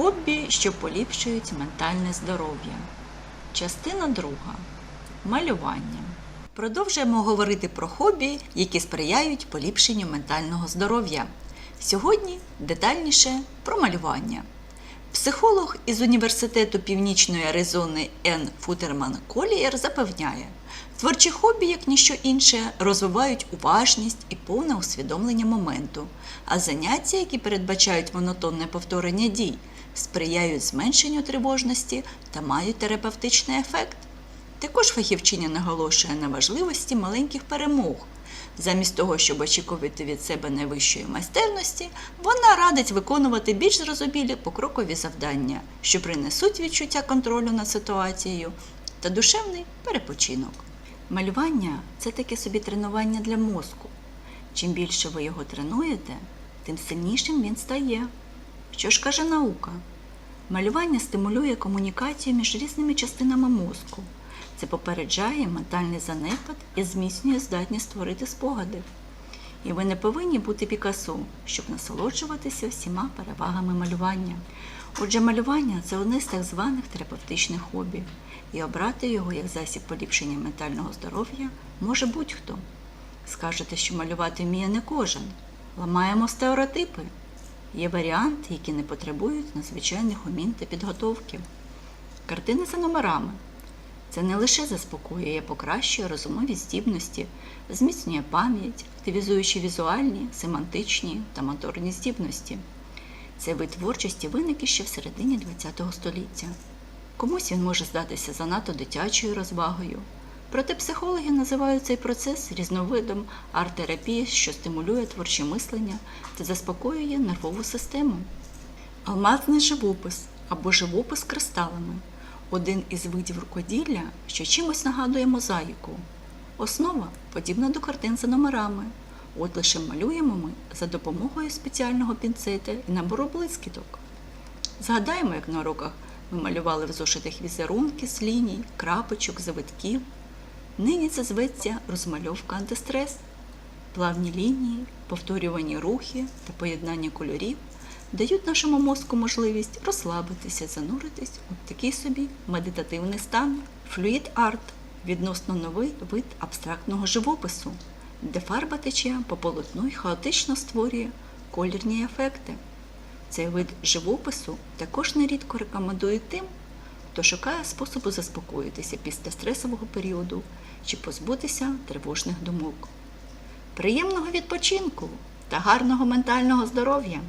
Хобі, що поліпшують ментальне здоров'я. Частина друга. Малювання. Продовжуємо говорити про хобі, які сприяють поліпшенню ментального здоров'я. Сьогодні детальніше про малювання. Психолог із Університету Північної Аризони Ен Футерман Колієр запевняє, творчі хобі, як ніщо інше, розвивають уважність і повне усвідомлення моменту, а заняття, які передбачають монотонне повторення дій, сприяють зменшенню тривожності та мають терапевтичний ефект. Також фахівчиня наголошує на важливості маленьких перемог. Замість того, щоб очікувати від себе найвищої майстерності, вона радить виконувати більш зрозумілі покрокові завдання, що принесуть відчуття контролю над ситуацією та душевний перепочинок. Малювання це таке собі тренування для мозку. Чим більше ви його тренуєте, тим сильнішим він стає. Що ж каже наука? Малювання стимулює комунікацію між різними частинами мозку. Це попереджає ментальний занепад і зміцнює здатність створити спогади. І ви не повинні бути Пікасо, щоб насолоджуватися всіма перевагами малювання. Отже, малювання це одне з так званих терапевтичних хобі, і обрати його як засіб поліпшення ментального здоров'я може будь-хто. Скажете, що малювати вміє не кожен. Ламаємо стереотипи. Є варіанти, які не потребують надзвичайних умінь та підготовки. Картини за номерами. Це не лише заспокоює, покращує розумові здібності, зміцнює пам'ять, активізуючи візуальні, семантичні та моторні здібності. Цей вид творчості виник іще в середині ХХ століття. Комусь він може здатися занадто дитячою розвагою. Проте психологи називають цей процес різновидом арт-терапії, що стимулює творче мислення та заспокоює нервову систему. Алмазний живопис або живопис кристалами один із видів рукоділля, що чимось нагадує мозаїку. Основа подібна до картин за номерами. От лише малюємо ми за допомогою спеціального пінцета і набору блискіток. Згадаємо, як на уроках ми малювали в зошитах візерунки з ліній, крапочок, завитків. Нині це зветься розмальовка антистрес. Плавні лінії, повторювані рухи та поєднання кольорів дають нашому мозку можливість розслабитися, зануритись у такий собі медитативний стан. Флюїд арт відносно новий вид абстрактного живопису, де фарба тече по полотну і хаотично створює колірні ефекти. Цей вид живопису також нерідко рекомендує тим, хто шукає способу заспокоїтися після стресового періоду чи позбутися тривожних думок. Приємного відпочинку та гарного ментального здоров'я!